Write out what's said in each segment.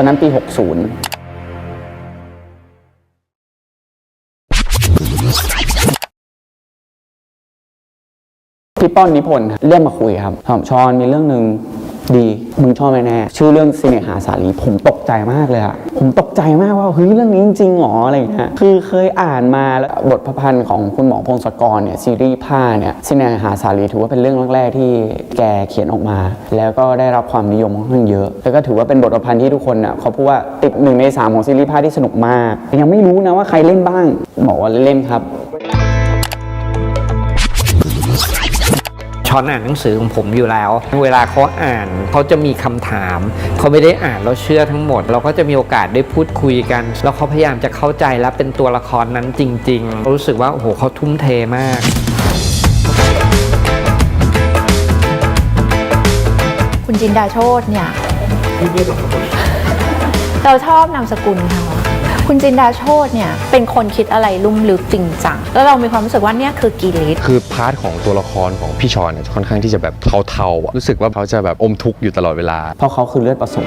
อนนั้นปี 60พี่ป้อนนิพนธ์เรียกมาคุยครับถามชอนมีเรื่องหนึ่ง ดีมึงชอบแน่ๆชื่อเรื่องเสิเนหาสาลีผมตกใจมากเลยอะผมตกใจมากว่าเฮ้ยเรื่องนี้จริงๆหรออะไรเงี้ยคือเคยอ่านมาแล้วบทประพันธ์ของคุณหมอพงศกรเนี่ยซีรีส์ผ้าเนี่ยเสิเนหาสาลีถือว่าเป็นเรื่องแรกๆที่แกเขียนออกมา แล้วก็ได้รับความนิยมค่อนข้างเยอะ แล้วก็ถือว่าเป็นบทประพันธ์ที่ทุกคนน่ะเขาพูดว่าติดหนึ่งในสามของซีรีส์ผ้าที่สนุกมากยังไม่รู้นะว่าใครเล่นบ้างบอกว่าเล่นครับ ช้อนอ่านหนังสือของผมอยู่แล้ว เวลาเขาอ่านเขาจะมีคำถาม เขาไม่ได้อ่านแล้วเชื่อทั้งหมด เราก็จะมีโอกาสได้พูดคุยกัน แล้วเขาพยายามจะเข้าใจและเป็นตัวละครนั้นจริงๆ รู้สึกว่าโอ้โหเขาทุ่มเทมากคุณจินดาโชตเนี่ย เราชอบนามสกุลเขา คุณจินดาโชตเนี่ยเป็นคนคิดอะไรลุ่มลึกจริงจังแล้วเรามีความรู้สึกว่าเนี่ยคือกีริสคือพาร์ทของตัวละครของพี่ชอนเนี่ยค่อนข้างที่จะแบบเทาๆอะรู้สึกว่าเขาจะแบบอมทุกข์อยู่ตลอดเวลา เพราะเขาคือเลือดผสม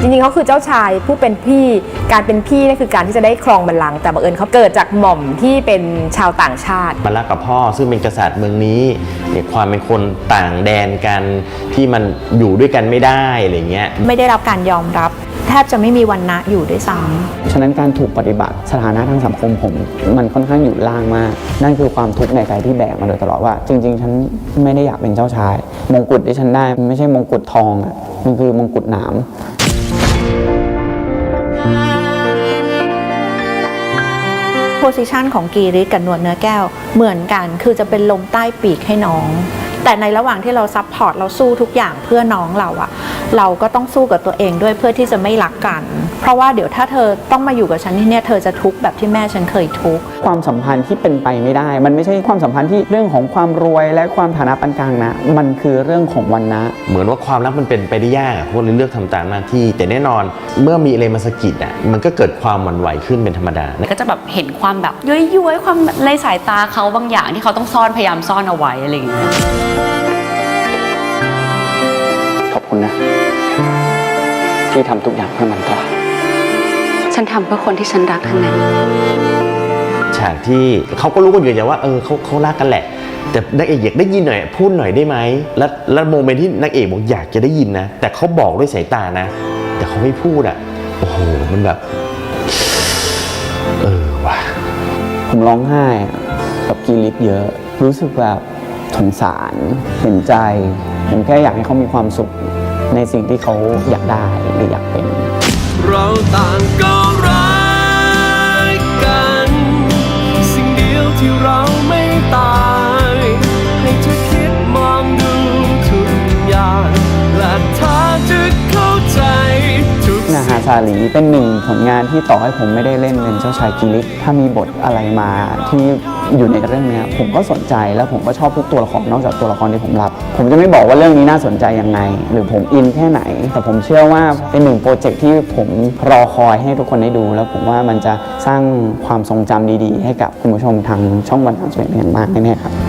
จริงๆเขาคือเจ้าชายผู้เป็นพี่การเป็นพี่นั่นคือการที่จะได้ครองบัลลังก์แต่บังเอิญเขาเกิดจากหม่อมที่เป็นชาวต่างชาติมารักกับพ่อซึ่งเป็นกษัตริย์เมืองนี้เนี่ยความเป็นคนต่างแดนกันที่มันอยู่ด้วยกันไม่ได้อะไรเงี้ย ไม่ได้รับการยอมรับแทบจะไม่มีวันนะอยู่ด้วยซ้ำฉะนั้นการถูกปฏิบัติสถานะทางสังคมผม มันค่อนข้างอยู่ล่างมาก นั่นคือความทุกข์ในใจที่แบกมาโดยตลอดว่า จริง ๆ ฉันไม่ได้อยากเป็นเจ้าชาย มงกุฎที่ฉันได้มันไม่ใช่มงกุฎทองอะมันคือมงกุฎหนามโพสิชันของกีริสกับนวลเนื้อแก้วเหมือนกัน คือจะเป็นลมใต้ปีกให้น้อง แต่ในระหว่างที่เราซัพพอร์ตเราสู้ทุกอย่างเพื่อน้องเราอะเราก็ต้องสู้กับตัวเองด้วยเพื่อที่จะไม่รักกัน เพราะว่าเดี๋ยวถ้าเธอต้องมาอยู่กับฉันที่เนี่ยเธอจะทุกข์แบบที่แม่ฉันเคยทุกข์ความสัมพันธ์ที่เป็นไปไม่ได้ มันไม่ใช่ความสัมพันธ์ที่เรื่องของความรวยและความฐานะปานกลางนะ มันคือเรื่องของวันนะ เหมือนว่าความรักมันเป็นไปได้ยากอะพวกเราเลือกทำตามหน้าที่ แต่แน่นอนเมื่อมีอะไรมาสะกิดอะมันก็เกิดความหวั่นไหวขึ้นเป็นธรรมดาก็จะแบบเห็นความแบบย้อยย้วยๆความในสายตาเขาบางอย่างที่เขาต้องซ่อนพยายามซ่อนเอาไว้อะไรอย่างเงี้ยขอบ คุณนะ ที่ทำทุกอย่างเพื่อมันต่อฉันทำเพื่อคนที่ฉันรักทั้งนั้น ฉากที่เขาก็รู้กันอยู่อย่างว่าเออเขาเขารักกันแหละ แต่นักเอกอยากได้ยินหน่อย พูดหน่อยได้ไหมแล้วแล้วโมเมนต์ที่นักเอกบอกอยากจะได้ยินนะ แต่เขาบอกด้วยสายตานะ แต่เขาไม่พูดอะโอ้โหมันแบบ เออว่ะผมร้องไห้อะกับกีริสเยอะ รู้สึกแบบสงสารเห็นใจ ผมแค่อยากให้เขามีความสุข ในสิ่งที่เขาอยากได้หรืออยากเป็น เราต่างก็รักกัน สิ่งเดียวที่เราไม่ตาย ให้เธอคิดมองดูทุกอย่างและถ้าจะเข้าใจทุกนาฮาซาลีเป็นหนึ่งผลงานที่ต่อให้ผมไม่ได้เล่นเป็นเจ้าชายกิริสถ้ามีบทอะไรมาที่ อยู่ในเรื่องเนี้ยผมก็สนใจแล้วผมก็ชอบทุกตัวละครนอกจากตัวละครที่ผมรับ ผมจะไม่บอกว่าเรื่องนี้น่าสนใจยังไง หรือผมอินแค่ไหน แต่ผมเชื่อว่าเป็นหนึ่งโปรเจกต์ที่ผมรอคอยให้ทุกคนได้ดู แล้วผมว่ามันจะสร้างความทรงจำดีๆ ให้กับคุณผู้ชมทางช่องวันสามสิบเอ็ดเป็นอย่างมากแน่ๆครับ